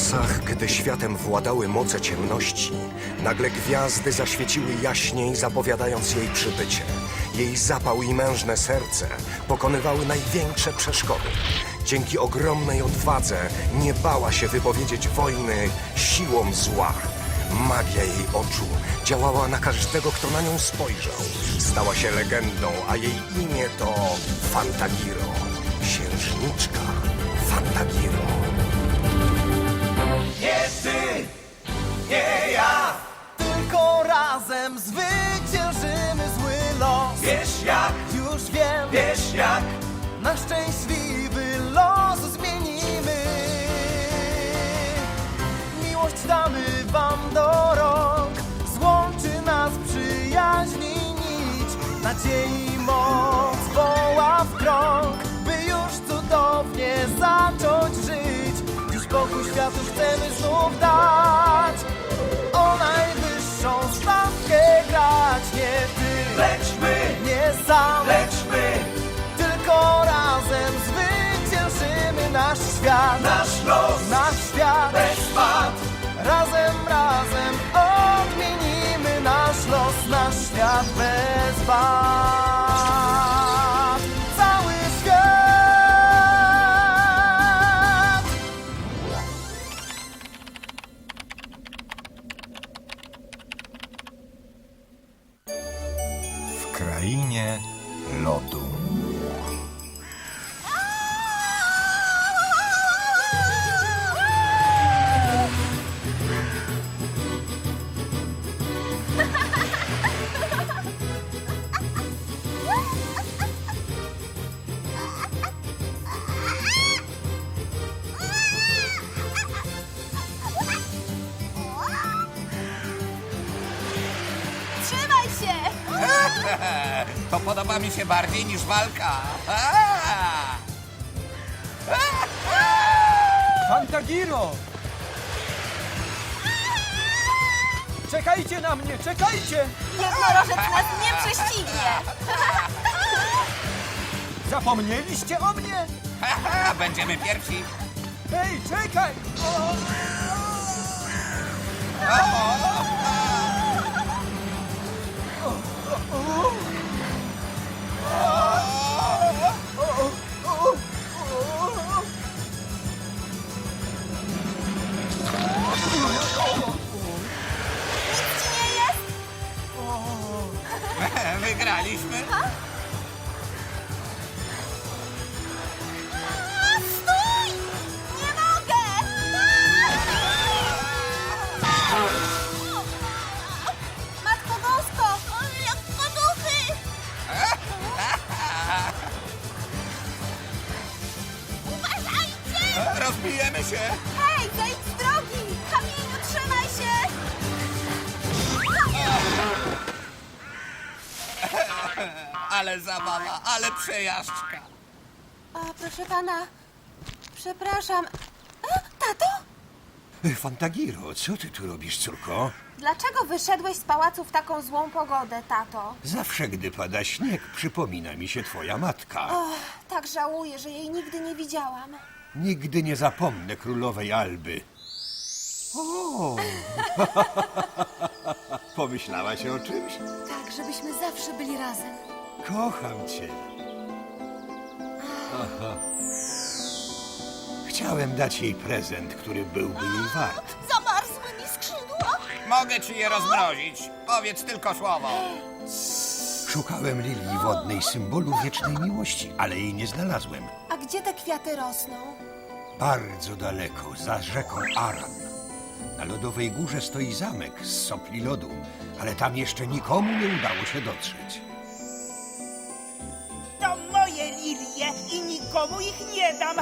czasach, gdy światem władały moce ciemności, nagle gwiazdy zaświeciły jaśniej, zapowiadając jej przybycie. Jej zapał i mężne serce pokonywały największe przeszkody. Dzięki ogromnej odwadze nie bała się wypowiedzieć wojny siłą zła. Magia jej oczu działała na każdego, kto na nią spojrzał. Stała się legendą, a jej imię to Fantagiro. Księżniczka Fantagiro. Nie ty, nie ja. Tylko razem zwyciężymy zły los. Wiesz jak, Już wiem, wiesz jak? Na szczęśliwy los zmienimy. Miłość damy wam do rąk. Złączy nas przyjaźni nić. Nadziei moc woła w krąg By już cudownie zacząć żyć Bogu światu chcemy znów dać. O najwyższą stawkę grać Nie ty, Lecz my, nie sam. Lecz my tylko razem zwyciężymy nasz świat, Nasz los. Nasz świat. bez wad. Razem, razem odmienimy nasz los, nasz świat bez wad. Podoba mi się bardziej niż walka. Fantagiro! Czekajcie na mnie, czekajcie! Jednorożec nas nie prześcignie! Zapomnieliście o mnie? Będziemy pierwsi. Hej, czekaj! Nic ci nie jest? Wygraliśmy. A, pana, przepraszam. A, tato? Fantagiro, co ty tu robisz, córko? Dlaczego wyszedłeś z pałacu w taką złą pogodę, tato? Zawsze, gdy pada śnieg, przypomina mi się twoja matka. Tak żałuję, że jej nigdy nie widziałam. Nigdy nie zapomnę królowej Alby. O! Pomyślałaś o czymś? Tak, żebyśmy zawsze byli razem. Kocham cię. Aha. Chciałem dać jej prezent, który byłby jej wart. Zamarzły mi skrzydła. Mogę ci je rozmrozić. Powiedz tylko słowo. Szukałem lilii wodnej, symbolu wiecznej miłości, ale jej nie znalazłem. A gdzie te kwiaty rosną? Bardzo daleko, za rzeką Aran. Na lodowej górze stoi zamek z sopli lodu, ale tam jeszcze nikomu nie udało się dotrzeć. To moje lilie i nikomu ich nie dam.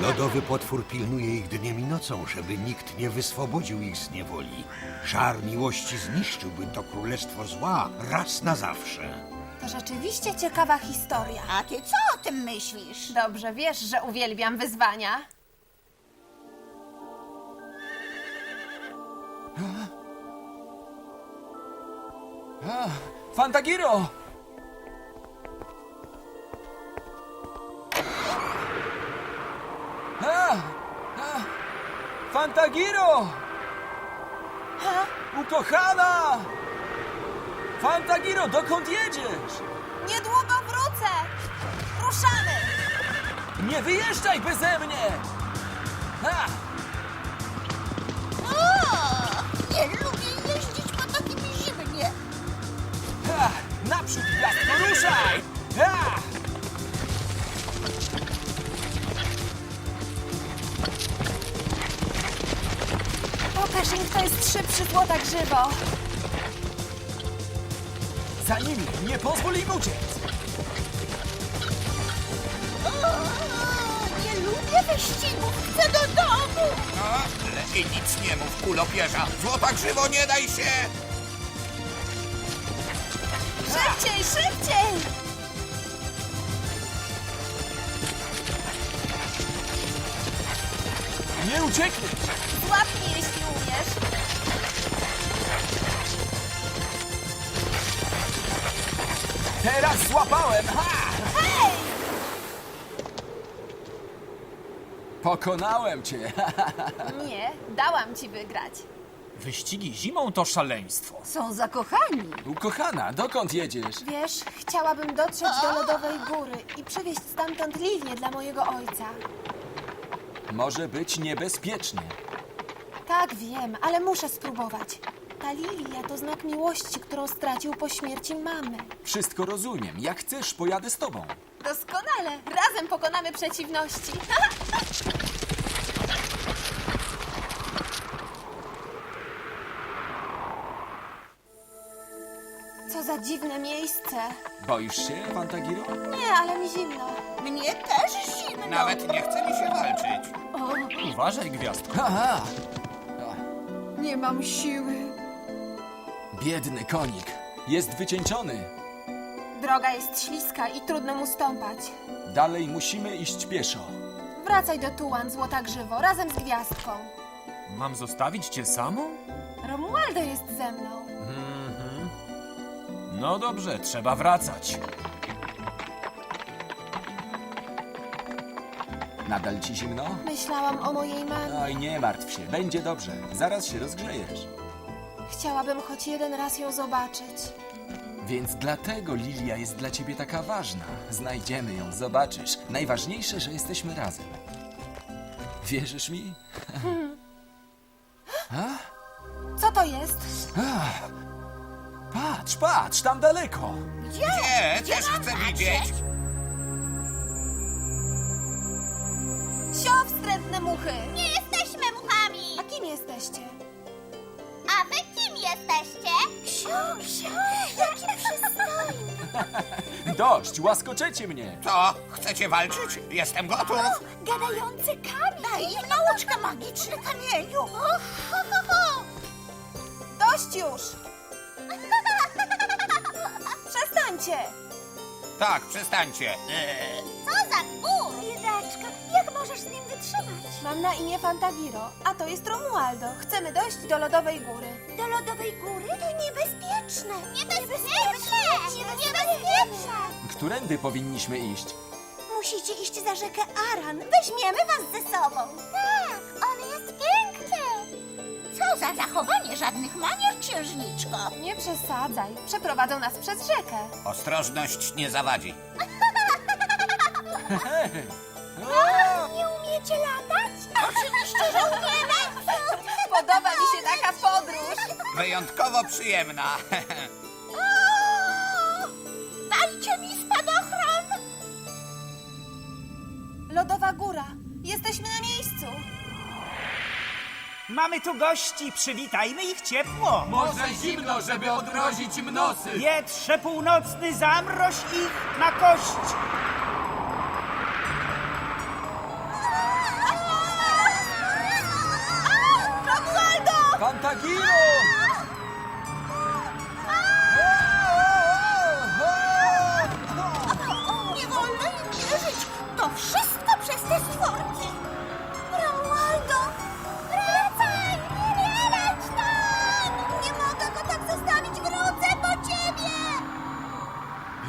Lodowy potwór pilnuje ich dniem i nocą, żeby nikt nie wyswobodził ich z niewoli. Żar miłości zniszczyłby to królestwo zła raz na zawsze. To rzeczywiście ciekawa historia. A ty co o tym myślisz? Dobrze wiesz, że uwielbiam wyzwania. Fantagiro! A! A! Fantagiro! Ukochana! Fantagiro, dokąd jedziesz? Niedługo wrócę! Ruszamy! Nie wyjeżdżaj beze mnie! Ha! Nie lubię jeździć po takim zimnie. Ha! Naprzód, gwiazdko, ruszaj! Ha! Jest szybszy złota grzywo. Za nimi, nie pozwól im uciec! Nie lubię wyścigów. Chcę do domu. No, lepiej nic nie mów, kulopierza. Złota grzywo, nie daj się! Szybciej, szybciej! Nie uciekniesz! Złap mnie, jeśli umiesz. Teraz złapałem! Ha! Hej! Pokonałem cię! Nie, dałam ci wygrać. Wyścigi zimą to szaleństwo. Są zakochani. Ukochana, dokąd jedziesz? Wiesz, chciałabym dotrzeć do lodowej góry i przywieźć stamtąd lilię dla mojego ojca. Może być niebezpiecznie. Tak, wiem, ale muszę spróbować. Ta lilia to znak miłości, którą stracił po śmierci mamy. Wszystko rozumiem. Jak chcesz, pojadę z tobą. Doskonale, razem pokonamy przeciwności. Co za dziwne miejsce. Boisz się, Fantagiro? Nie, ale mi zimno. Mnie też zimno. Nawet nie chce mi się walczyć. Uważaj, gwiazdko. Aha! Nie mam siły. Biedny konik. Jest wycieńczony. Droga jest śliska i trudno mu stąpać. Dalej musimy iść pieszo. Wracaj do Tułan, złota grzywo, razem z gwiazdką. Mam zostawić cię samą? Romualdo jest ze mną. No dobrze, trzeba wracać. Nadal ci zimno? Myślałam o mojej mamie. Oj, nie martw się, będzie dobrze. Zaraz się rozgrzejesz. Chciałabym choć jeden raz ją zobaczyć. Więc dlatego Lilia jest dla ciebie taka ważna. Znajdziemy ją, zobaczysz. Najważniejsze, że jesteśmy razem. Wierzysz mi? Co to jest? Patrz, patrz, tam daleko. Gdzie? Też chcę widzieć. Sio, wstrętne muchy! Nie jesteśmy muchami. A kim jesteście? A wy kim jesteście? Książ, jaki przystojny. Dość, łaskoczecie mnie. Co? Chcecie walczyć? Jestem gotów. Gadający kamień. Daj im nauczkę magiczny kamieniu. Och, ho, ho, ho. Dość już! Przestańcie! Tak, przestańcie. Eee, Co za gór. Biedaczka, jak możesz z nim wytrzymać? Mam na imię Fantagiro, a to jest Romualdo. Chcemy dojść do lodowej góry. Do lodowej góry? To niebezpieczne. Niebezpieczne. Niebezpieczne. Którędy powinniśmy iść? Musicie iść za rzekę Aran. Weźmiemy was ze sobą. Za zachowanie żadnych manier, księżniczko. Nie przesadzaj, przeprowadzą nas przez rzekę. ostrożność nie zawadzi. Nie umiecie latać? Oczywiście, że umiemy. Podoba mi się taka podróż. Wyjątkowo przyjemna. O! Dajcie mi spadochron. Lodowa góra. Jesteśmy na miejscu. Mamy tu gości, przywitajmy ich ciepło. Może zimno, żeby odmrozić im nosy. Wietrze północny, zamroź ich na kość. Fantagiro! Nie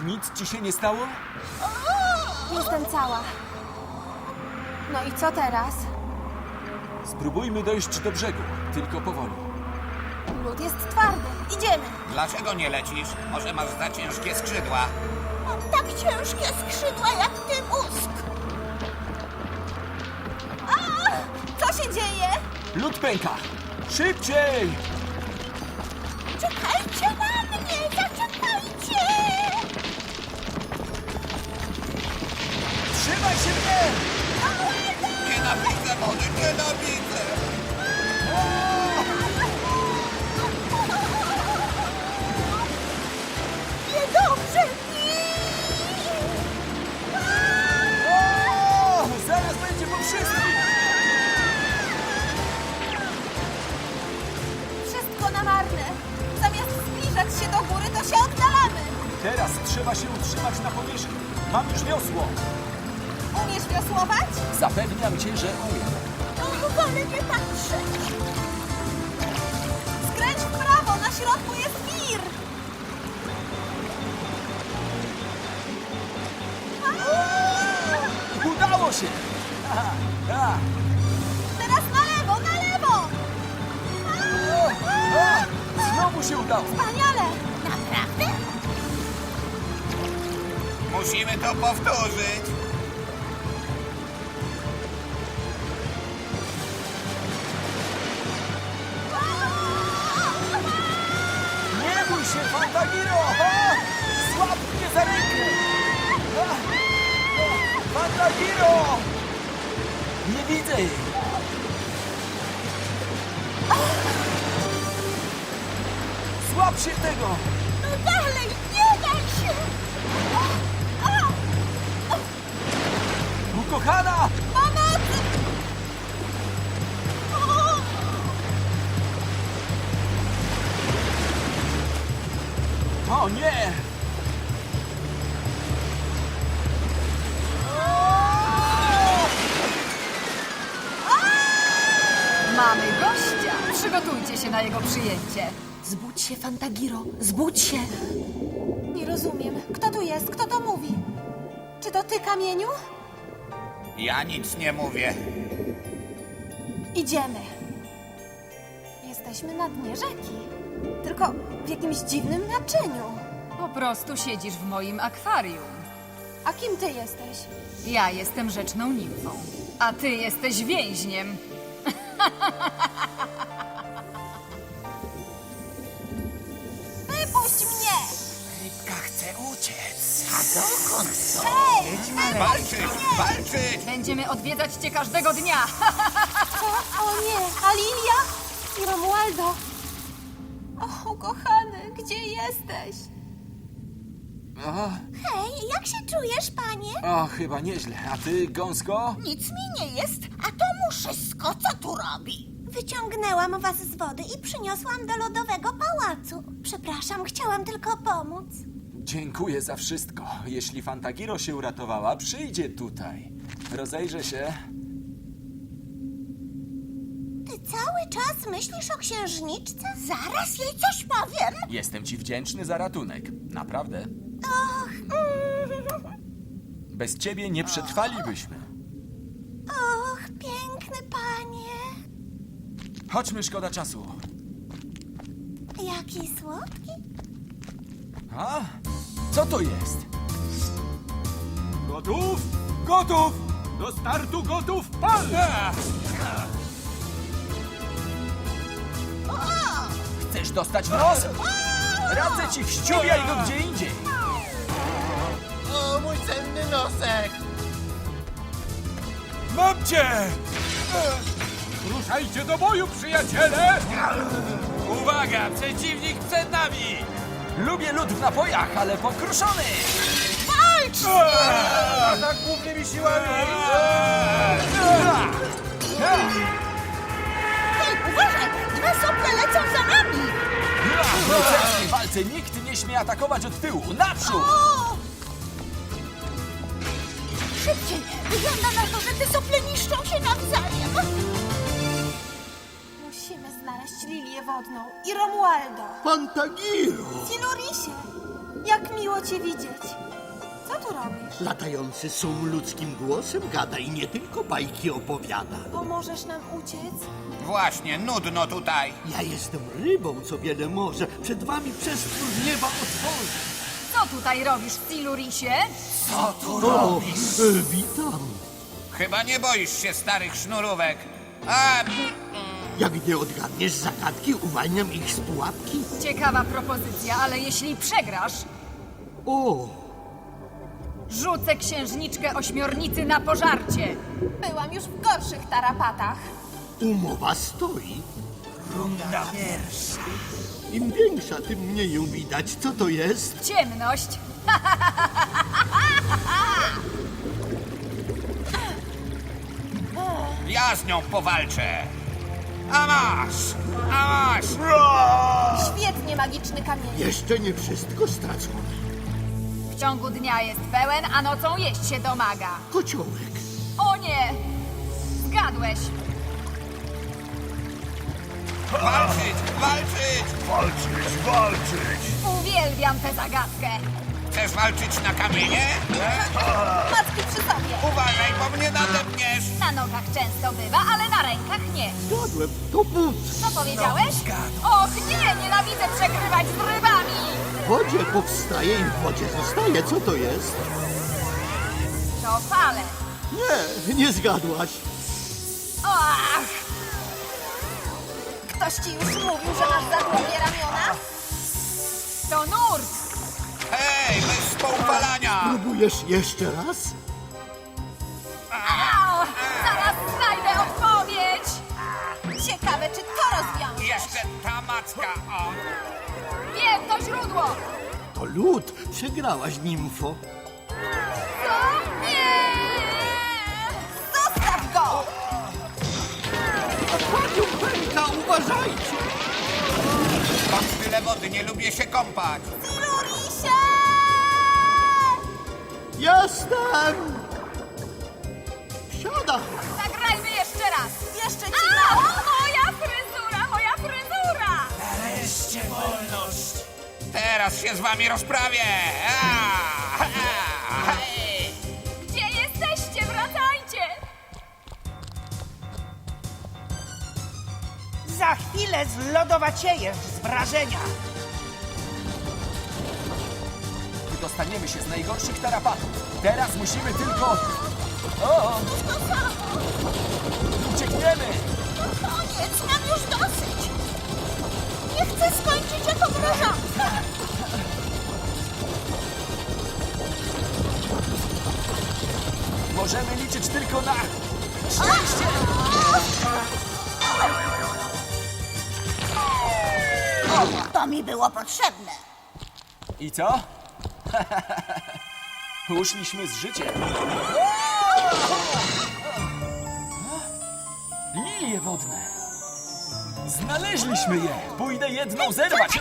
Nic ci się nie stało? Jestem cała. No i co teraz? Spróbujmy dojść do brzegu, tylko powoli. Lód jest twardy. Idziemy. Dlaczego nie lecisz? Może masz za ciężkie skrzydła? Mam tak ciężkie skrzydła jak ty mózg. A! Co się dzieje? Lód pęka! Szybciej! Wody, nienawidzę! Niedobrze. O, zaraz będzie po! Wszystko na marne. Zamiast zbliżać się do góry, to się oddalamy. Teraz trzeba się utrzymać na powierzchni. Mam już wiosło. Umiesz wiosłować? Zapewniam cię, że umiem. O, wolę nie patrzeć. Skręć w prawo, na środku jest wir. Udało się! Aha, a, Teraz na lewo, na lewo. a, znowu się udało! Wspaniale. Naprawdę? Musimy to powtórzyć! Fantagiro! Nie widzę jej! Złap się tego! No dalej, nie daj się. Ukochana! Pomocy! O nie! Się na jego przyjęcie. Zbudź się, Fantagiro, zbudź się. Nie rozumiem. Kto tu jest? Kto to mówi? Czy to ty, kamieniu? Ja nic nie mówię. Idziemy. Jesteśmy na dnie rzeki. Tylko w jakimś dziwnym naczyniu. Po prostu siedzisz w moim akwarium. A kim ty jesteś? Ja jestem rzeczną nimfą, a ty jesteś więźniem. uciec. A dokąd? Hej! Walczyć, walczyć! Będziemy odwiedzać cię każdego dnia. Co? O nie! A Lilia? I Romualdo? O, ukochany, gdzie jesteś? O, Hej, jak się czujesz, panie? o, chyba nieźle. A ty, gąsko? Nic mi nie jest, a to muszysko co tu robi? Wyciągnęłam was z wody i przyniosłam do lodowego pałacu. Przepraszam, chciałam tylko pomóc. Dziękuję za wszystko. Jeśli Fantagiro się uratowała, przyjdzie tutaj. Rozejrzę się. Ty cały czas myślisz o księżniczce? Zaraz jej coś powiem. Jestem ci wdzięczny za ratunek. Naprawdę. Och, mm, Bez ciebie nie przetrwalibyśmy. och, piękny panie. Chodźmy, szkoda czasu. Jaki słodki. A? Co to jest? Gotów? Gotów! Do startu gotów, pal! Chcesz dostać w nos? Radzę ci, wściubiaj go gdzie indziej. O, mój cenny nosek! Mam cię! Ruszajcie do boju, przyjaciele! Uwaga, przeciwnik przed nami! Lubię lód w napojach, ale pokruszony! Tak głównymi siłami! Hej, uważaj, dwa sople lecą za nami. W rycerskiej walce nikt nie śmie atakować od tyłu. Naprzód! O! Szybciej, wygląda na to, że te sople niszczą się nawzajem. Wodną i Romualdo. Fantagiro! Silurisie, jak miło cię widzieć. Co Co tu robisz? Latający sum ludzkim głosem gada i nie tylko bajki opowiada. Pomożesz nam uciec? Właśnie, nudno tutaj. Ja jestem rybą, co wiele może. Przed wami przestwór nieba otworzy. Co tutaj robisz, Silurisie? O, e, witam. Chyba nie boisz się starych sznurówek. A, Jak nie odgadniesz zagadki, uwalniam ich z pułapki. Ciekawa propozycja, ale jeśli przegrasz, O, rzucę księżniczkę ośmiornicy na pożarcie. Byłam już w gorszych tarapatach. umowa stoi. Runda pierwsza. Im większa, tym mniej ją widać. Co to jest? Ciemność. ja z nią powalczę. A masz! A masz! Świetnie, magiczny kamień. Jeszcze nie wszystko stracone. W ciągu dnia jest pełen, a nocą jeść się domaga. Kociołek. O nie! Zgadłeś. Walczyć! Walczyć! Uwielbiam tę zagadkę. Chcesz walczyć na kamienie? Macki przy sobie. Uważaj, bo mnie nadepniesz! Na nogach często bywa, ale na rękach nie. Zgadłem, to but. Co powiedziałeś? Och nie, nienawidzę przegrywać z rybami. W wodzie powstaje i w wodzie zostaje. Co to jest? To fale. Nie, nie zgadłaś. Ach, Ktoś ci już mówił, że masz za długie ramiona? to nurt. Hej, bez poupalania! Próbujesz jeszcze raz? Au, zaraz znajdę odpowiedź. Ciekawe, czy to rozwiąże. Jeszcze ta macka, o! Wiem, to źródło. To lód. Przegrałaś, nimfo. Co? Nie! Zostaw go! Panią pęka, uważajcie! Mam tyle wody, nie lubię się kąpać. Jestem! Siada! Zagrajmy jeszcze raz. Jeszcze ci A, moja fryzura, moja fryzura. Teraz się z wami rozprawię! A, a, hej! Gdzie jesteście? Wracajcie. Za chwilę zlodowaciejesz z wrażenia. Wydostaniemy się z najgorszych tarapatów. Teraz musimy tylko... O! Uciekniemy! Koniec, mam już dosyć. Nie chcę skończyć jako mrożonka. Możemy liczyć tylko na... Szczęście! To mi było potrzebne. I co? Uszliśmy z życiem. Lilie wodne. Znaleźliśmy je. Pójdę jedną zerwać.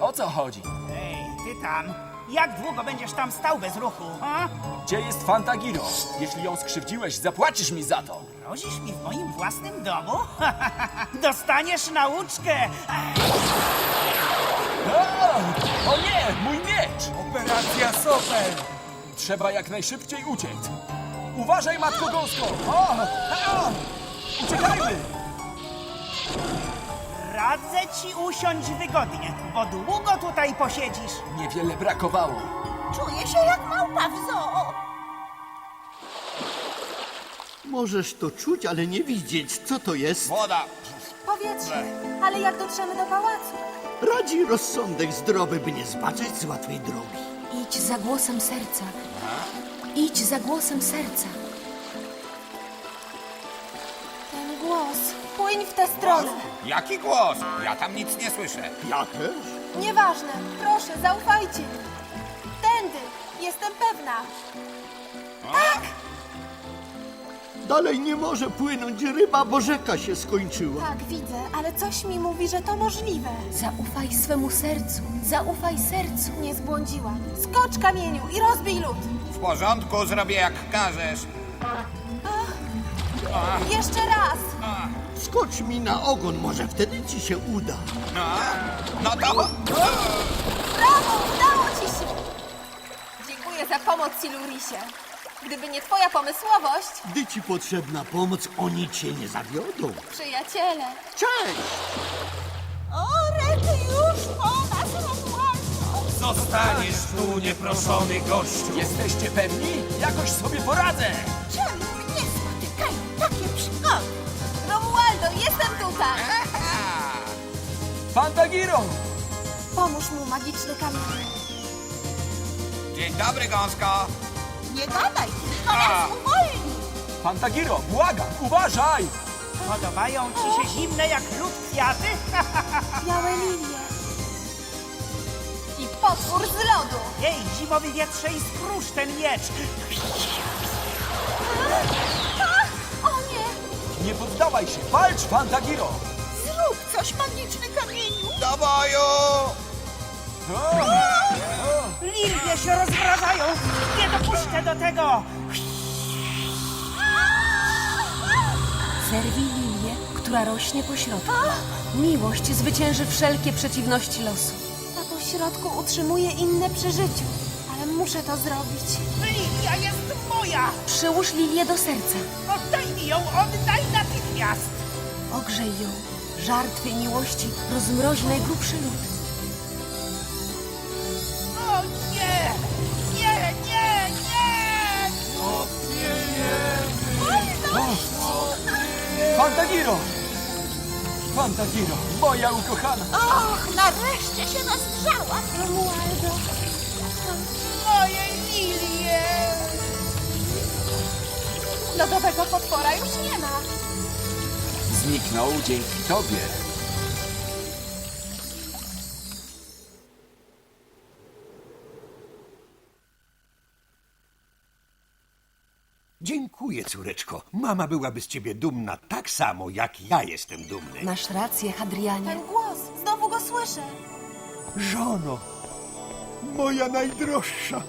O co chodzi? Ej, ty tam. Jak długo będziesz tam stał bez ruchu? A? Gdzie jest Fantagiro? Jeśli ją skrzywdziłeś, zapłacisz mi za to. Grozisz mi w moim własnym domu? Dostaniesz nauczkę. O, o nie, mój miecz! Operacja Soper! Trzeba jak najszybciej uciec. Uważaj, Matko Gąsko! O, o, uciekajmy! Radzę ci usiąść wygodnie, bo długo tutaj posiedzisz. Niewiele brakowało. Czuję się jak małpa w zoo. Możesz to czuć, ale nie widzieć. Co to jest? Woda! Powietrze. Ale jak dotrzemy do pałacu? Radzi rozsądek zdrowy, by nie zbaczać z łatwej drogi. Idź za głosem serca. Idź za głosem serca. Ten głos. Płyń w tę stronę. Jaki głos? Ja tam nic nie słyszę. Ja też. Nieważne. Proszę, zaufajcie mi. Tędy. Jestem pewna. Dalej nie może płynąć ryba, bo rzeka się skończyła. Tak, widzę, ale coś mi mówi, że to możliwe. Zaufaj swemu sercu. Zaufaj sercu. Nie zbłądziłam. Skocz kamieniu i rozbij lód. W porządku, zrobię jak każesz. Jeszcze raz. Skocz mi na ogon, może wtedy ci się uda. No, no to... Brawo, udało ci się. Dziękuję za pomoc, Silurisie. Gdyby nie twoja pomysłowość, Gdy ci potrzebna pomoc, oni cię nie zawiodą. przyjaciele. Cześć! O, Rety już po nas, Romualdo! Zostaniesz tu, nieproszony gościu. Jesteście pewni? Jakoś sobie poradzę! Czemu mnie spotykają takie przygody? Romualdo, jestem tutaj! Fantagiro! Pomóż mu, magiczny kamień. Dzień dobry, gąsko. Nie gadaj, tylko nas uwolni! Fantagiro, błagam, uważaj! Podobają ci się zimne jak lód kwiaty? Białe lilie. I potwór z lodu. Jej, zimowy wietrze i skrusz ten miecz! O nie! Nie poddawaj się, walcz, Fantagiro! Zrób coś, magiczny kamieniu! Do boju! Lilie się rozmrażają! Nie dopuszczę do tego! Zerwij lilię, która rośnie po środku. Miłość zwycięży wszelkie przeciwności losu. Ta pośrodku utrzymuje inne przy życiu. Ale muszę to zrobić. Lilia jest moja! Przyłóż lilię do serca. Oddaj mi ją, oddaj natychmiast! Ogrzej ją. Żar twej miłości rozmrozi najgrubszy lód. Fantagiro! Fantagiro, moja ukochana! Och, nareszcie się rozgrzała! Romualdo. Moje lilie! Lodowego potwora już nie ma. Zniknął dzięki tobie. Dziękuję, córeczko. Mama byłaby z ciebie dumna tak samo, jak ja jestem dumny. Masz rację, Hadrianie. Ten głos, znowu go słyszę. Żono, moja najdroższa.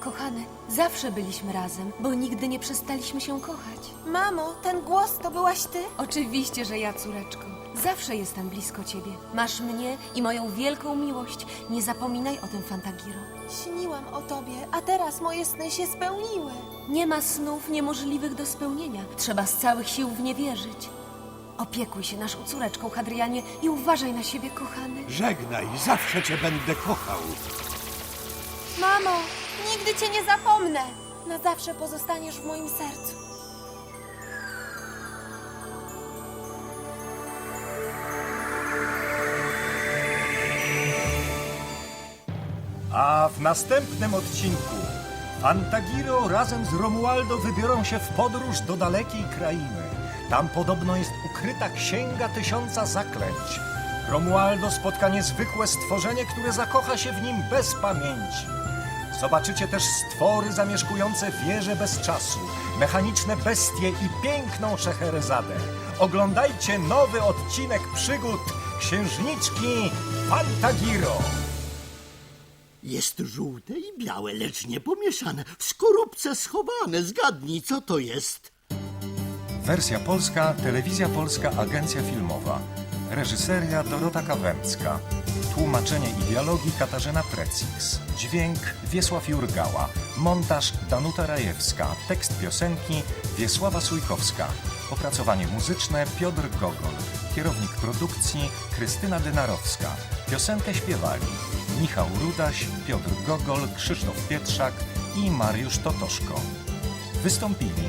Kochany, zawsze byliśmy razem, bo nigdy nie przestaliśmy się kochać. Mamo, ten głos to byłaś ty? Oczywiście, że ja, córeczko. Zawsze jestem blisko ciebie. Masz mnie i moją wielką miłość. Nie zapominaj o tym, Fantagiro. Śniłam o tobie, a teraz moje sny się spełniły. Nie ma snów niemożliwych do spełnienia. Trzeba z całych sił w nie wierzyć. Opiekuj się naszą córeczką, Hadrianie, i uważaj na siebie, kochany. Żegnaj, zawsze cię będę kochał. Mamo, nigdy cię nie zapomnę. Na zawsze pozostaniesz w moim sercu. A w następnym odcinku Fantagiro razem z Romualdo wybiorą się w podróż do dalekiej krainy. Tam podobno jest ukryta księga tysiąca zaklęć. Romualdo spotka niezwykłe stworzenie, które zakocha się w nim bez pamięci. Zobaczycie też stwory zamieszkujące wieże bez czasu, mechaniczne bestie i piękną Szeherezadę. Oglądajcie nowy odcinek przygód Księżniczki Fantagiro. Jest żółte i białe, lecz nie pomieszane. W skorupce schowane. Zgadnij, co to jest. Wersja polska, Telewizja Polska, Agencja Filmowa. Reżyseria Dorota Kawęcka. Tłumaczenie i dialogi Katarzyna Precix. Dźwięk Wiesław Jurgała. Montaż Danuta Rajewska. Tekst piosenki Wiesława Sujkowska. Opracowanie muzyczne Piotr Gogol. Kierownik produkcji Krystyna Dynarowska. Piosenkę śpiewali Michał Rudaś, Piotr Gogol, Krzysztof Pietrzak i Mariusz Totoszko. Wystąpili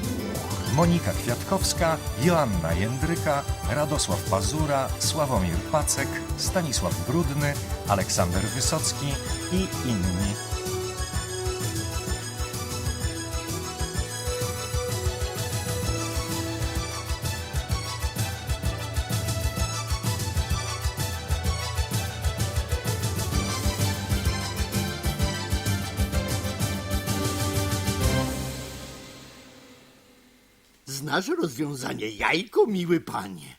Monika Kwiatkowska, Joanna Jędryka, Radosław Pazura, Sławomir Pacek, Stanisław Brudny, Aleksander Wysocki i inni. Znasz rozwiązanie jajko, miły panie?